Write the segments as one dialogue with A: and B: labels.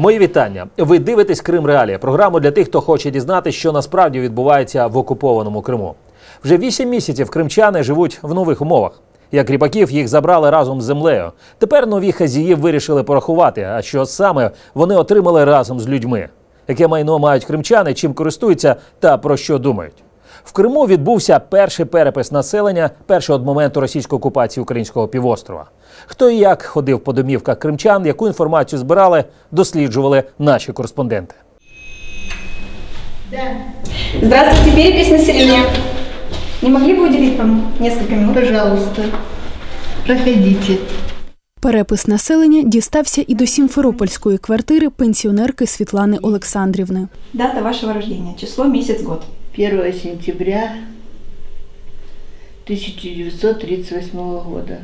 A: Мої вітання. Ви дивитесь Крим Реалія, програму для тих, хто хоче дізнатися, що насправді відбувається в окупованому Криму. Вже вісім місяців кримчани живуть в нових умовах. Як кріпаків їх забрали разом з землею. Тепер нові хазії вирішили порахувати, а що саме вони отримали разом з людьми. Яке майно мають кримчани, чим користуються та про що думають. В Криму відбувся перший перепис населення першого моменту російської окупації українського півострова. Хто і як ходив по домівках кримчан, яку інформацію збирали, досліджували наші кореспонденти.
B: Здравствуйте, перепись населения. Не могли бы уделить вам несколько минут?
C: Пожалуйста, проходите.
D: Перепис населення дістався і до сімферопольської квартири пенсіонерки Світлани Олександрівни.
B: Дата вашего рождения, число, месяц, год.
C: 1 сентября 1938 года.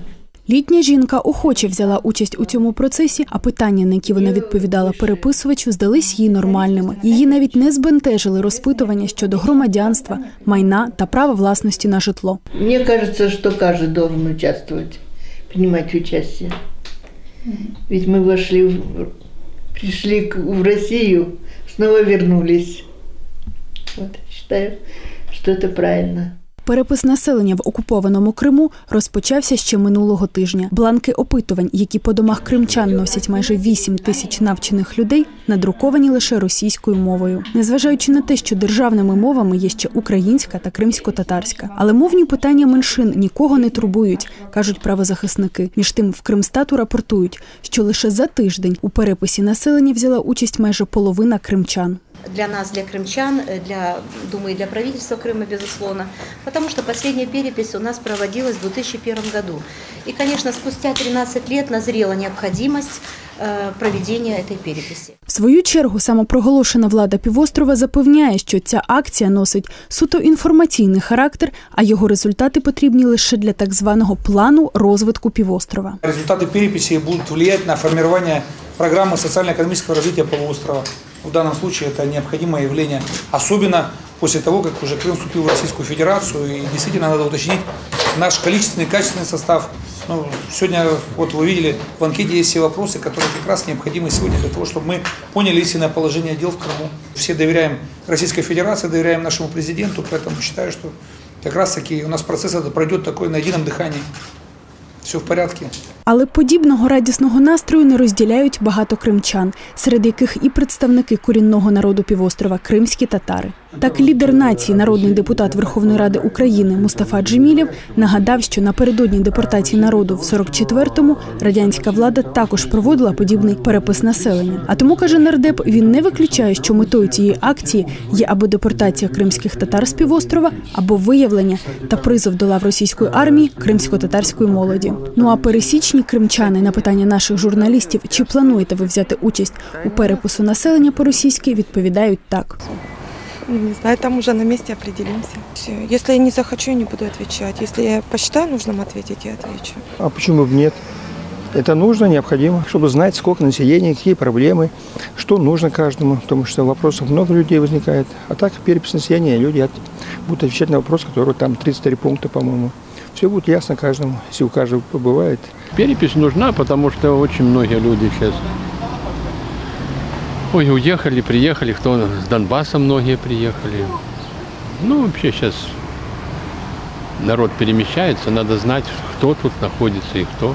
D: Літня жінка охоче взяла участь у цьому процесі, а питання, на які вона відповідала переписувачу, здались їй нормальними. Її навіть не збентежили розпитування щодо громадянства, майна та права власності на житло.
C: Мне кажется, что каждый должен участвовать, принимать участие. Ведь мы вошли, в, пришли к- в Россию, снова вернулись. Вот, считаю, что это правильно.
D: Перепис населення в окупованому Криму розпочався ще минулого тижня. Бланки опитувань, які по домах кримчан носять майже 8 тисяч навчених людей, надруковані лише російською мовою. Незважаючи на те, що державними мовами є ще українська та кримсько-татарська, але мовні питання меншин нікого не турбують, кажуть правозахисники. Між тим, в Кримстату рапортують, що лише за тиждень у переписі населення взяла участь майже половина кримчан
E: для нас, для крымчан, э, для, думаю, и для правительства Крыма, безусловно, потому что последняя перепись у нас проводилась в 2001 году. И, конечно, спустя 13 лет назрела необходимость э, проведения этой переписи.
D: В свою чергу самопроголошена влада півострова запевняє, що ця акція носить суто інформаційний характер, а його результати потрібні лише для так званого плану розвитку півострова.
F: Результаты переписи будут влиять на формирование программы социально-экономического развития полуострова. В данном случае это необходимое явление, особенно после того, как уже Крым вступил в Российскую Федерацию, и действительно надо уточнить наш количественный и качественный состав. Ну, сегодня, вот вы видели, в анкете есть все вопросы, которые как раз необходимы сегодня для того, чтобы мы поняли истинное положение дел в Крыму. Все доверяем Российской Федерации, доверяем нашему президенту, поэтому считаю, что как раз таки у нас процесс этот пройдет такой на едином дыхании. Все в порядке.
D: Але подібного радісного настрою не розділяють багато кримчан, серед яких і представники корінного народу півострова кримські татари. Так лідер нації, народний депутат Верховної Ради України Мустафа Джемілєв нагадав, що напередодні депортації народу в 44-му радянська влада також проводила подібний перепис населення. А тому каже нардеп, він не виключає, що метою цієї акції є або депортація кримських татар з півострова, або виявлення та призов до лав російської армії кримсько-татарської молоді. Ну а пересічні кримчани на питання наших журналістів, чи плануєте ви взяти участь у перепису населення по-російськи, відповідають так.
G: Не знаю, там уже на месте определимся. Если я не захочу, я не буду отвечать. Если я посчитаю нужным ответить, я отвечу.
H: А почему бы нет? Это нужно, необходимо, чтобы знать, сколько населения, какие проблемы, что нужно каждому, потому что вопросов много людей возникает. А так, перепись населения, люди от- будут отвечать на вопрос, который там 33 пункта, по-моему. Все будет ясно каждому, если у каждого побывает.
I: Перепись нужна, потому что очень многие люди сейчас Ой, уехали, приехали, кто с Донбасса многие приехали. Ну, вообще сейчас народ перемещается, надо знать, кто тут находится и кто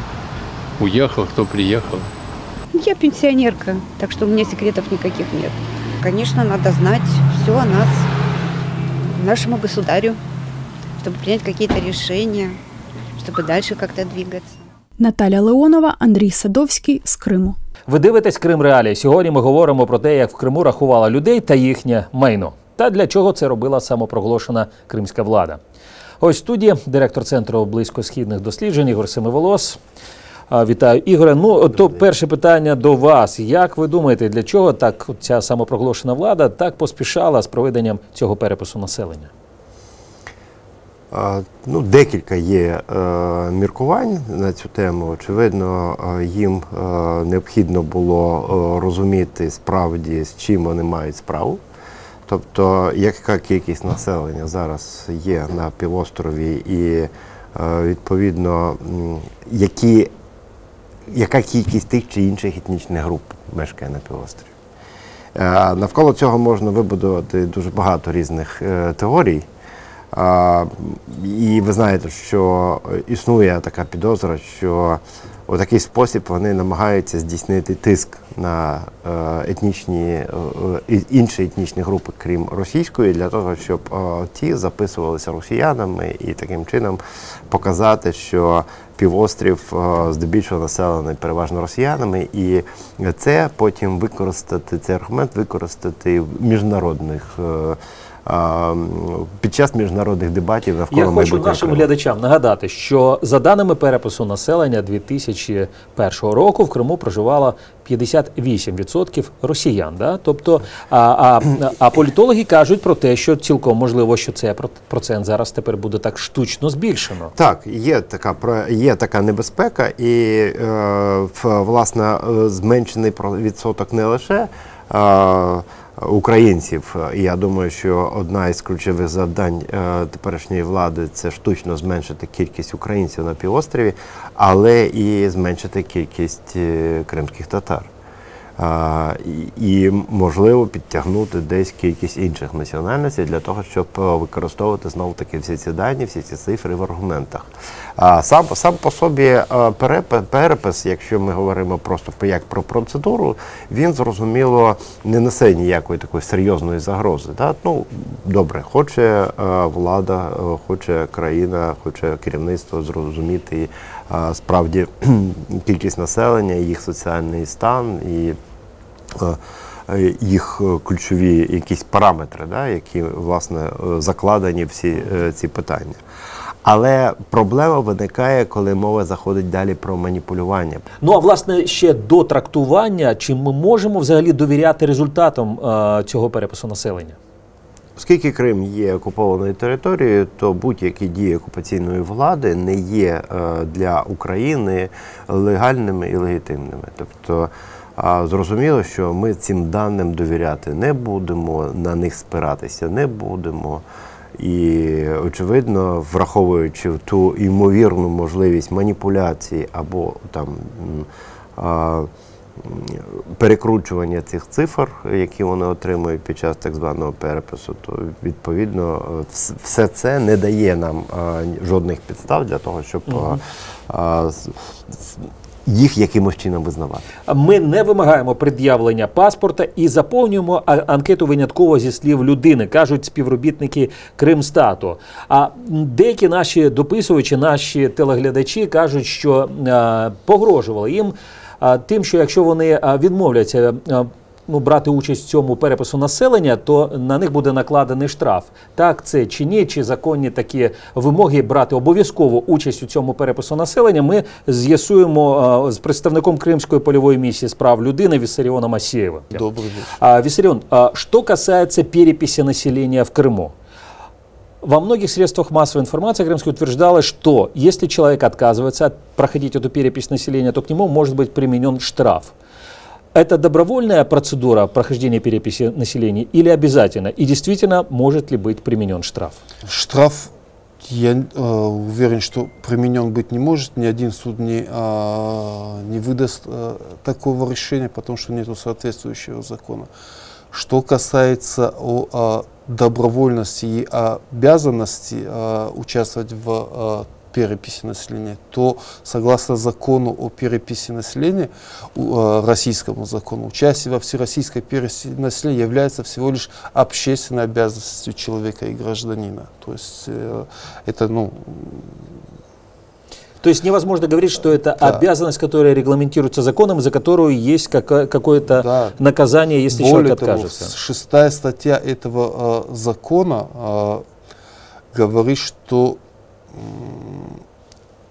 I: уехал, кто приехал.
J: Я пенсионерка, так что у меня секретов никаких нет. Конечно, надо знать все о нас, нашему государю, чтобы принять какие-то решения, чтобы дальше как-то двигаться.
D: Наталя Леонова, Андрій Садовський з Криму.
A: Ви дивитесь Крим Реалії. Сьогодні ми говоримо про те, як в Криму рахувала людей та їхнє майно. Та для чого це робила самопроголошена кримська влада. Ось в студії директор центру близькосхідних досліджень Ігор Семиволос. Вітаю, Ігоре. Ну то перше питання до вас. Як ви думаєте, для чого так ця самопроголошена влада так поспішала з проведенням цього перепису населення?
K: Ну, декілька є е, міркувань на цю тему. Очевидно, е, їм е, необхідно було розуміти справді, з чим вони мають справу. Тобто, яка кількість населення зараз є на півострові, і відповідно, які, яка кількість тих чи інших етнічних груп мешкає на півострові. Навколо цього можна вибудувати дуже багато різних теорій. І ви знаєте, що існує така підозра, що у такий спосіб вони намагаються здійснити тиск на е, етнічні е, е, інші етнічні групи, крім російської, для того, щоб ті записувалися росіянами і таким чином показати, що півострів здебільшого населений переважно росіянами, і це потім використати цей аргумент використати в міжнародних. Під час міжнародних дебатів навколо
A: Я хочу нашим
K: Криму.
A: глядачам нагадати, що за даними перепису населення 2001 року в Криму проживало 58% росіян. Да? Тобто, а, а, а політологи кажуть про те, що цілком можливо, що цей процент зараз тепер буде так штучно збільшено.
K: Так, є така є така небезпека, і е, власне е, зменшений відсоток не лише. е, Українців, і я думаю, що одна із ключових завдань е, теперішньої влади це штучно зменшити кількість українців на півострові, але і зменшити кількість е, кримських татар. І, можливо підтягнути десь кількість інших національностей для того, щоб е, використовувати знову таки всі ці дані, всі ці цифри в аргументах. А сам сам по собі е, перепис, якщо ми говоримо просто як про процедуру, він зрозуміло не несе ніякої такої серйозної загрози. Да? Ну добре, хоче е, влада, е, хоче країна, хоче керівництво зрозуміти справді кількість населення, їх соціальний стан і їх ключові якісь параметри, да, які власне закладені всі ці питання. Але проблема виникає, коли мова заходить далі про маніпулювання.
A: Ну а власне ще до трактування, чи ми можемо взагалі довіряти результатам е, цього перепису населення?
K: Оскільки Крим є окупованою територією, то будь-які дії окупаційної влади не є е, для України легальними і легітимними. Тобто зрозуміло, що ми цим даним довіряти не будемо, на них спиратися не будемо. І, очевидно, враховуючи ту ймовірну можливість маніпуляції або там перекручування цих цифр, які вони отримують під час так званого перепису, то відповідно все це не дає нам жодних підстав для того, щоб з- їх якимось чином визнавати.
A: Ми не вимагаємо пред'явлення паспорта і заповнюємо анкету винятково зі слів людини, кажуть співробітники Кримстату. А деякі наші дописувачі, наші телеглядачі кажуть, що е, погрожували їм е, тим, що якщо вони е, відмовляться е, Ну, брати участь в цьому перепису населення, то на них буде накладений штраф. Так, це чи ні, чи законні такі вимоги брати обов'язково участь у цьому перепису населення. Ми з'ясуємо е, з представником Кримської польової миссии справ людины Виссарионом Асеевым.
L: Добрый день.
A: А, Виссарион, а что касается переписи населения в Крыму. Во многих средствах массовой информации Крымской утверждалось, что если человек отказывается от- проходить эту перепись населения, то к нему может быть применен штраф. Это добровольная процедура прохождения переписи населения или обязательно? И действительно, может ли быть применен штраф?
L: Штраф, я э, уверен, что применен быть не может. Ни один суд не, а, не выдаст э, такого решения, потому что нет соответствующего закона. Что касается о, а, добровольности и обязанности а, участвовать в а, переписи населения, то согласно закону о переписи населения, а, российскому закону, участие во всероссийской переписи населения является всего лишь общественной обязанностью человека и гражданина. То есть э, это, ну,
A: То есть невозможно говорить, что это
L: Да.
A: обязанность, которая регламентируется законом, за которую есть какое- какое-то
L: Да.
A: наказание, если
L: Более
A: человек
L: того,
A: откажется.
L: шестая статья этого э, закона э, говорит, что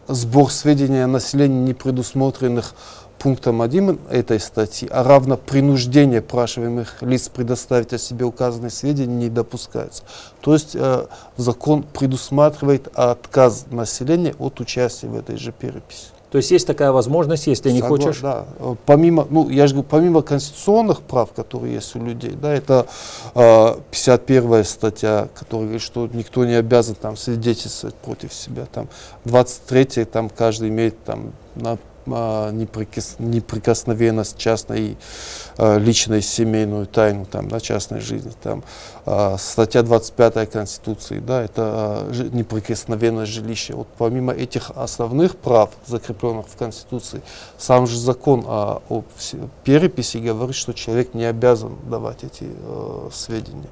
L: сбор сведений о населении, не предусмотренных пунктом 1 этой статьи, а равно принуждение опрашиваемых лиц предоставить о себе указанные сведения не допускается. То есть э, закон предусматривает отказ населения от участия в этой же переписи.
A: То есть есть такая возможность, если не
L: Согла-
A: хочешь.
L: Да. Помимо, ну, я же говорю, помимо конституционных прав, которые есть у людей, да, это э, 51 статья, которая говорит, что никто не обязан там свидетельствовать против себя. Там 23 там каждый имеет там на а, неприкос- неприкосновенность частной а, личной семейную тайну там, да, частной жизни. Там, а, статья 25 Конституции, да, это а, неприкосновенность жилища. Вот помимо этих основных прав, закрепленных в Конституции, сам же закон о, о переписи говорит, что человек не обязан давать эти э, сведения.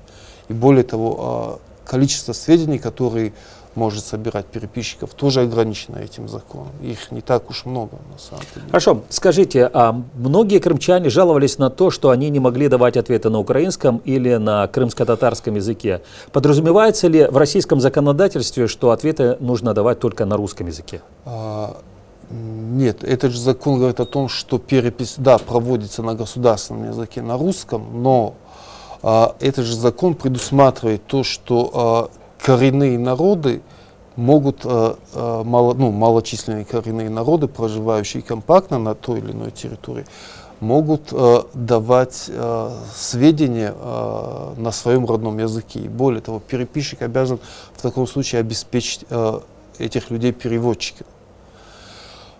L: И более того, а, количество сведений, которые может собирать переписчиков, тоже ограничено этим законом. Их не так уж много на самом деле.
A: Хорошо, скажите, а многие крымчане жаловались на то, что они не могли давать ответы на украинском или на крымско-татарском языке. Подразумевается ли в российском законодательстве, что ответы нужно давать только на русском языке?
L: А, Нет, этот же закон говорит о том, что перепись, да, проводится на государственном языке, на русском, но а, этот же закон предусматривает то, что а, коренные народы могут, а, а, мало, ну, малочисленные коренные народы, проживающие компактно на той или иной территории, могут а, давать сведения на своем родном языке. И более того, переписчик обязан в таком случае обеспечить этих людей переводчиками.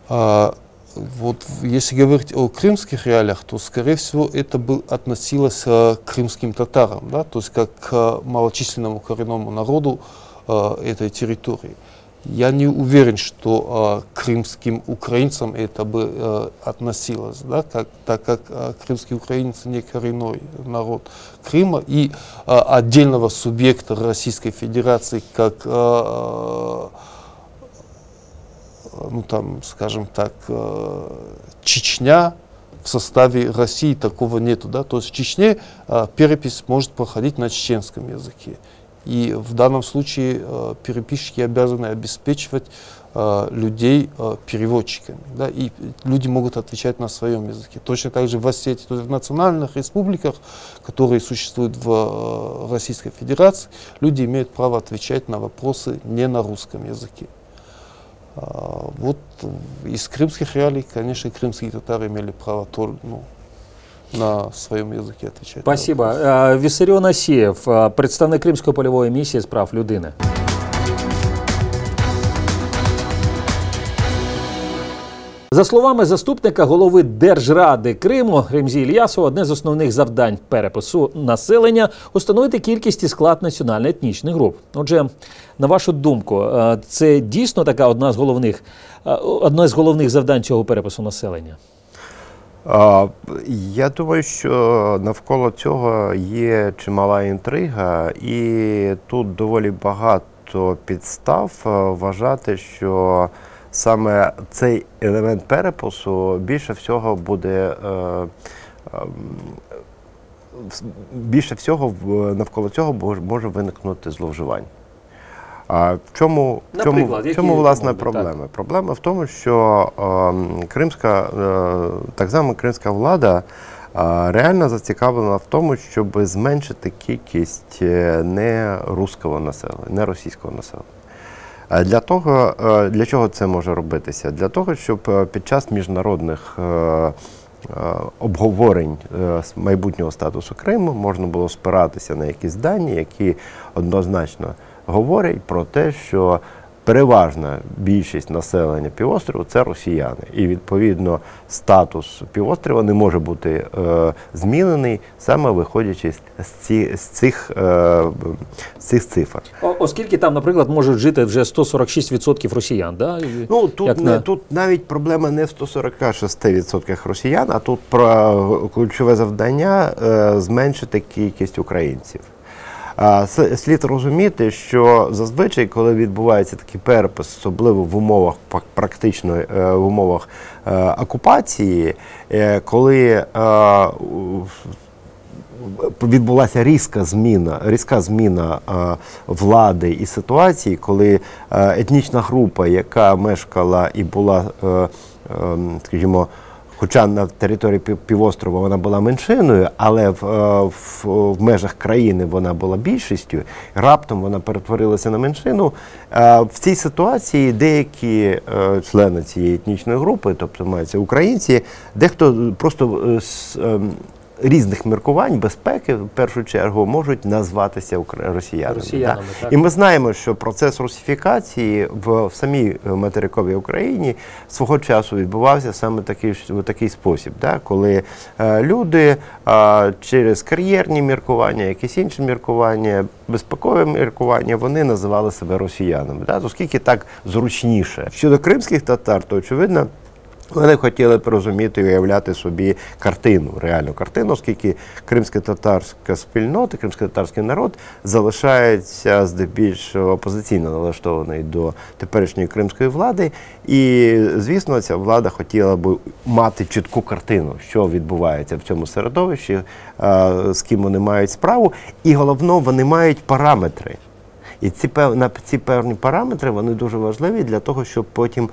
L: А, вот если говорить о крымских реалиях, то, скорее всего, это бы относилось э, к крымским татарам, да, то есть как к э, малочисленному коренному народу э, этой территории. Я не уверен, что э, крымским украинцам это бы э, относилось, да, как, так как э, крымские украинцы не коренной народ Крыма и э, отдельного субъекта Российской Федерации, как э, ну там, скажем так, э, Чечня в составе России такого нету, да, то есть в Чечне э, перепись может проходить на чеченском языке. И в данном случае э, переписчики обязаны обеспечивать людей переводчиками, да, и люди могут отвечать на своем языке. Точно так же в Осетии, то есть в национальных республиках, которые существуют в Российской Федерации, люди имеют право отвечать на вопросы не на русском языке. А, Вот из крымских реалий, конечно, крымские татары имели право тоже, ну, на своем языке отвечать. на
A: Спасибо.
L: вопросы.
A: Е, Вісаріон Асієв, е, представник Кримської польової місії з прав людини. За словами заступника голови Держради Криму Ремзі Ільясова, одне з основних завдань перепису населення установити кількість і склад національно-етнічних груп. Отже, на вашу думку, е, це дійсно така одна з головних е, одне з головних завдань цього перепису населення.
K: Я думаю, що навколо цього є чимала інтрига, і тут доволі багато підстав е, вважати, що саме цей елемент перепису більше всього буде. е, вс- Більше всього навколо цього може виникнути зловживань. А в чому, чому, чому власне
A: мови, так?
K: проблема? Проблема в тому, що ем, кримська, е, так звана кримська влада е, реально зацікавлена в тому, щоб зменшити кількість е, не руського населення, не російського населення. Е, Для того, е, для чого це може робитися? Для того, щоб е, під час міжнародних обговорень майбутнього статусу Криму можна було спиратися на якісь дані, які однозначно говорять про те, що переважна більшість населення півострову це росіяни. І відповідно статус півострова не може бути е, змінений саме виходячи з, ці, з, цих, е, з цих цифр.
A: О- Оскільки там, наприклад, можуть жити вже 146% росіян, да?
K: Ну тут
A: як
K: не
A: на-
K: тут навіть проблема не в 146% росіян, а тут про ключове завдання е, зменшити кількість українців. А, Слід розуміти, що зазвичай, коли відбувається такий перепис, особливо в умовах практично е, в умовах е, окупації, е, коли відбулася різка зміна, різка зміна е, влади і ситуації, коли е, етнічна група, яка мешкала і була, е, е, скажімо, хоча на території пів- півострова вона була меншиною, але в, е, в, в межах країни вона була більшістю, раптом вона перетворилася на меншину. Е, В цій ситуації деякі е, члени цієї етнічної групи, тобто мається українці, дехто просто ем, різних міркувань безпеки в першу чергу можуть назватися росіянами.
A: Росіянами,
K: да?
A: так.
K: І ми знаємо, що процес русифікації в, в самій е, материковій Україні свого часу відбувався саме такий, в такий спосіб, да? коли е, люди е, через кар'єрні міркування, якісь інші міркування, безпекові міркування, вони називали себе росіянами, да? оскільки так зручніше. Щодо кримських татар, то очевидно. Вони хотіли б розуміти і уявляти собі картину, реальну картину, оскільки кримсько-татарська спільнота, кримсько-татарський народ залишається здебільшого опозиційно налаштований до теперішньої кримської влади. І, звісно, ця влада хотіла б мати чітку картину, що відбувається в цьому середовищі, з ким вони мають справу, і головно, вони мають параметри. І ці пев- на ці певні параметри вони дуже важливі для того, щоб потім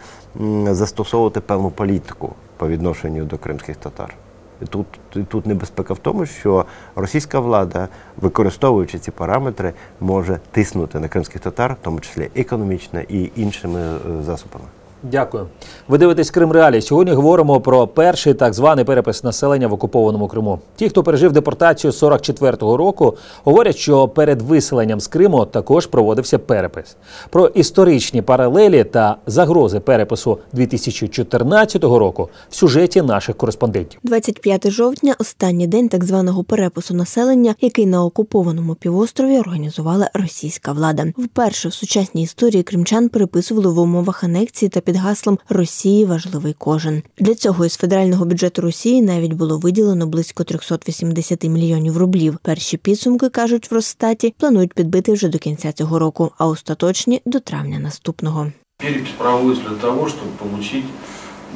K: застосовувати певну політику по відношенню до кримських татар. І тут, і тут небезпека в тому, що російська влада, використовуючи ці параметри, може тиснути на кримських татар, в тому числі економічно і іншими е, засобами.
A: Дякую. Ви дивитесь Крим Реалії. Сьогодні говоримо про перший так званий перепис населення в окупованому Криму. Ті, хто пережив депортацію 44-го року, говорять, що перед виселенням з Криму також проводився перепис. Про історичні паралелі та загрози перепису 2014 року в сюжеті наших кореспондентів.
M: 25 жовтня останній день так званого перепису населення, який на окупованому півострові організувала російська влада. Вперше в сучасній історії кримчан переписували в умовах анексії та під гаслом Росії важливий кожен. Для цього із федерального бюджету Росії навіть було виділено близько 380 мільйонів рублів. Перші підсумки кажуть в Росстаті, планують підбити вже до кінця цього року, а остаточні до травня наступного.
N: Перепись проводится для того, чтобы получить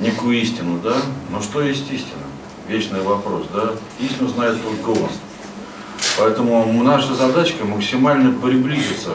N: некую истину, да? Но что есть истина? Вечный вопрос, да? Истину знает только он. Поэтому наша задачка максимально приблизиться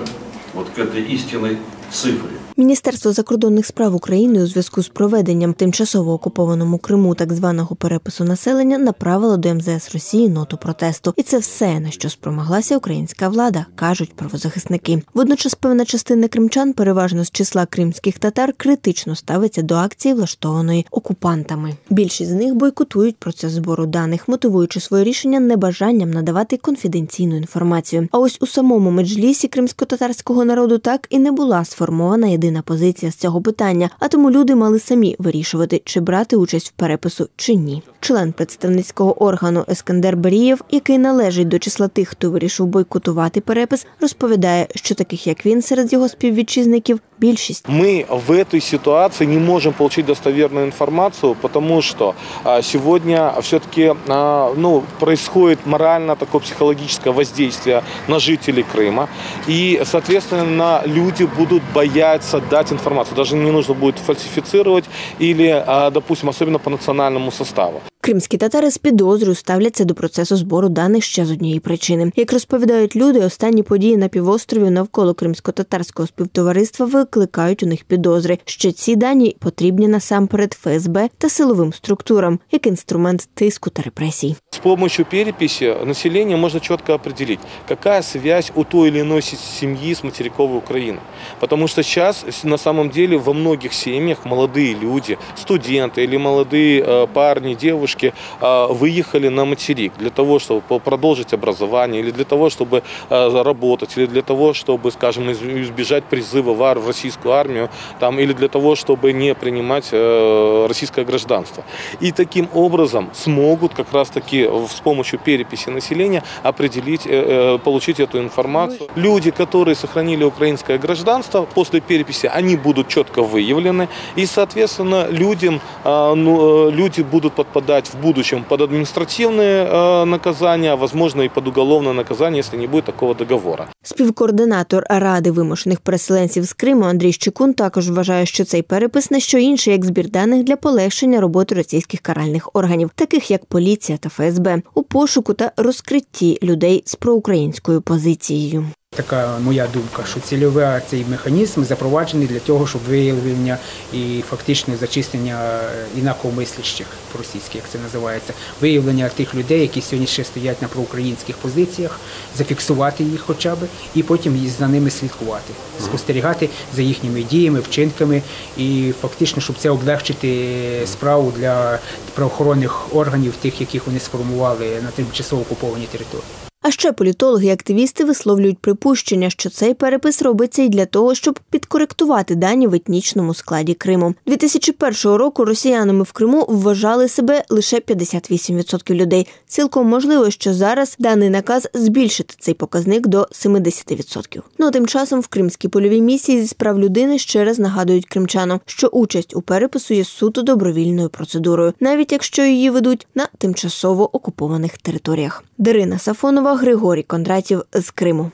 N: вот к этой истинной цифре.
M: Міністерство закордонних справ України у зв'язку з проведенням тимчасово окупованому Криму так званого перепису населення направило до МЗС Росії ноту протесту, і це все на що спромоглася українська влада, кажуть правозахисники. Водночас певна частина кримчан, переважно з числа кримських татар, критично ставиться до акції, влаштованої окупантами. Більшість з них бойкотують процес збору даних, мотивуючи своє рішення небажанням надавати конфіденційну інформацію. А ось у самому меджлісі кримсько-татарського народу так і не була сформована єдина позиція з цього питання, а тому люди мали самі вирішувати, чи брати участь в перепису чи ні. Член представницького органу Ескандер Берієв, який належить до числа тих, хто вирішив бойкотувати перепис, розповідає, що таких як він серед його співвітчизників більшість.
O: Мы в этой ситуации не можем получить достоверную информацию, потому что а, сегодня все-таки ну, происходит морально такое психологическое воздействие на жителей Крыма. И, соответственно, люди будут бояться дать информацию. Даже не нужно будет фальсифицировать или, допустим, особенно по национальному составу.
M: Кримські татари з підозрою ставляться до процесу збору даних ще з однієї причини. Як розповідають люди, останні події на півострові навколо кримсько-татарського співтовариства викликають у них підозри, що ці дані потрібні насамперед ФСБ та силовим структурам як інструмент тиску та репресій.
O: С помощью переписи населения можно четко определить, какая связь у той или иной се- семьи с материковой Украиной. Потому что сейчас на самом деле во многих семьях молодые люди, студенты или молодые э, парни, девушки э, выехали на материк для того, чтобы продолжить образование или для того, чтобы э, работать, или для того, чтобы, скажем, из- избежать призыва в, российскую армию, там, или для того, чтобы не принимать э, российское гражданство. И таким образом смогут как раз-таки с помощью переписи населения определить, э, э, получить эту информацию. Люди, которые сохранили украинское гражданство, после переписи они будут четко выявлены, и, соответственно, людям, э, ну, люди будут подпадать в будущем под административные э, наказания, а возможно и под уголовное наказание, если не будет такого договора.
M: Співкоординатор Ради вимушених переселенців з Криму Андрій Щекун також вважає, що цей перепис не що інше, як збір даних для полегшення роботи російських каральних органів, таких як поліція та ФСБ, у пошуку та розкритті людей з проукраїнською позицією.
P: Така моя думка, що цільовий цей механізм запроваджений для того, щоб виявлення і фактичне зачистення інакомислящих по-російськи, як це називається, виявлення тих людей, які сьогодні ще стоять на проукраїнських позиціях, зафіксувати їх хоча б, і потім за ними слідкувати, спостерігати за їхніми діями, вчинками, і фактично, щоб це облегчити справу для правоохоронних органів, тих, яких вони сформували на тимчасово окупованій території.
M: А ще політологи і активісти висловлюють припущення, що цей перепис робиться і для того, щоб підкоректувати дані в етнічному складі Криму. 2001 року росіянами в Криму вважали себе лише 58% людей. Цілком можливо, що зараз даний наказ збільшити цей показник до 70%. Ну а тим часом в кримській польовій місії зі справ людини ще раз нагадують кримчанам, що участь у перепису є суто добровільною процедурою, навіть якщо її ведуть на тимчасово окупованих територіях. Дарина Сафонова, Григорій Кондратів з Криму.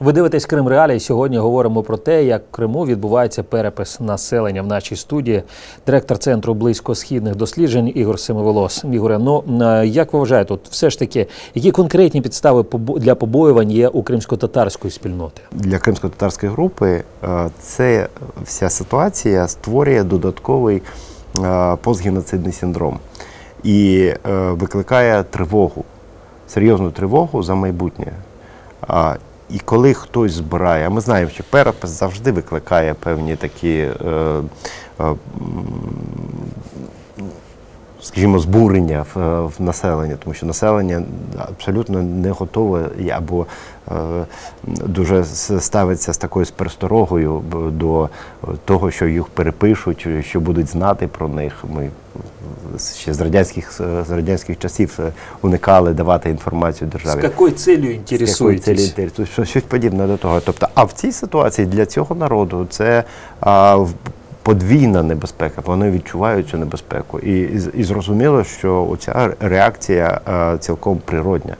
A: Ви дивитесь Крим Реалії. Сьогодні говоримо про те, як в Криму відбувається перепис населення в нашій студії. Директор центру близькосхідних досліджень Ігор Семиволос. Ігоре, ну е, як ви вважаєте, от все ж таки, які конкретні підстави для побоювань є у кримсько-татарської спільноти?
K: Для кримсько-татарської групи е, це вся ситуація створює додатковий е, постгеноцидний синдром і викликає тривогу, серйозну тривогу за майбутнє. А, І коли хтось збирає, а ми знаємо, що перепис завжди викликає певні такі, е, е, скажімо, збурення в, е, в населення, тому що населення абсолютно не готове або е, дуже ставиться з такою з пересторогою до того, що їх перепишуть, що будуть знати про них. Ми ще з радянських з радянських часів е, уникали давати інформацію державі. З якою
A: інтересуєтесь?
K: цілі? Що- Щось подібне до того. Тобто, а в цій ситуації для цього народу це а, подвійна небезпека. Вони відчувають цю небезпеку. І, і, і зрозуміло, що оця реакція а, цілком природня.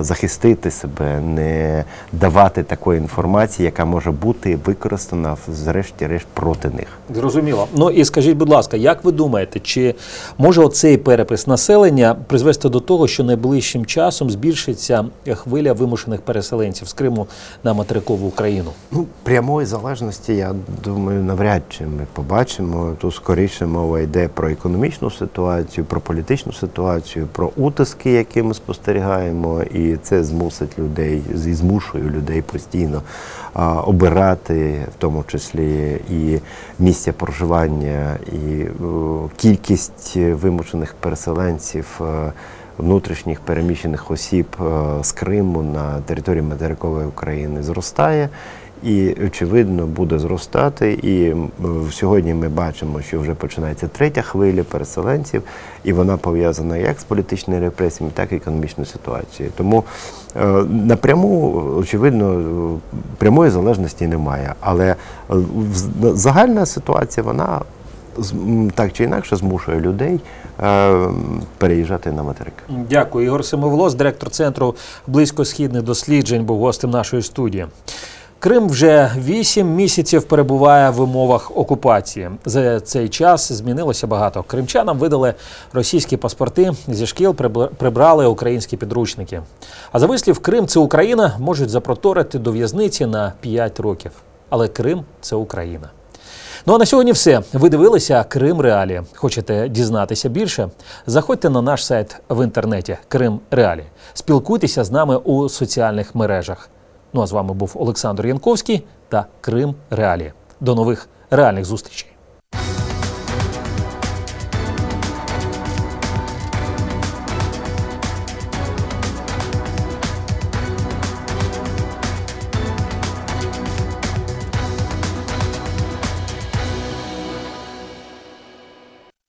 K: Захистити себе, не давати такої інформації, яка може бути використана зрешті-решт проти них.
A: Зрозуміло. Ну і скажіть, будь ласка, як ви думаєте, чи може оцей перепис населення призвести до того, що найближчим часом збільшиться хвиля вимушених переселенців з Криму на материкову Україну?
K: Ну, прямої залежності, я думаю, навряд чи ми побачимо. Тут скоріше мова йде про економічну ситуацію, про політичну ситуацію, про утиски, які ми спостерігаємо, і це змусить людей, зі- змушує людей постійно обирати, в тому числі і місця проживання, і о, кількість вимушених переселенців. е, Внутрішніх переміщених осіб е, з Криму на території материкової України зростає і, очевидно, буде зростати. І сьогодні ми бачимо, що вже починається третя хвиля переселенців, і вона пов'язана як з політичними репресіями, так і економічною ситуацією. Тому е, напряму, очевидно, е, прямої залежності немає. Але е, загальна ситуація вона так чи інакше змушує людей переїжджати на материк.
A: Дякую. Ігор Семиволос, директор центру близькосхідних досліджень, був гостем нашої студії. Крим вже вісім місяців перебуває в умовах окупації. За цей час змінилося багато. Кримчанам видали російські паспорти зі шкіл приб- прибрали українські підручники. А за вислів Крим це Україна можуть запроторити до в'язниці на 5 років. Але Крим це Україна. Ну а на сьогодні все. Ви дивилися Крим Реалі. Хочете дізнатися більше? Заходьте на наш сайт в інтернеті Крим Реалі. Спілкуйтеся з нами у соціальних мережах. Ну а з вами був Олександр Янковський та Крим Реалі. До нових реальних зустрічей.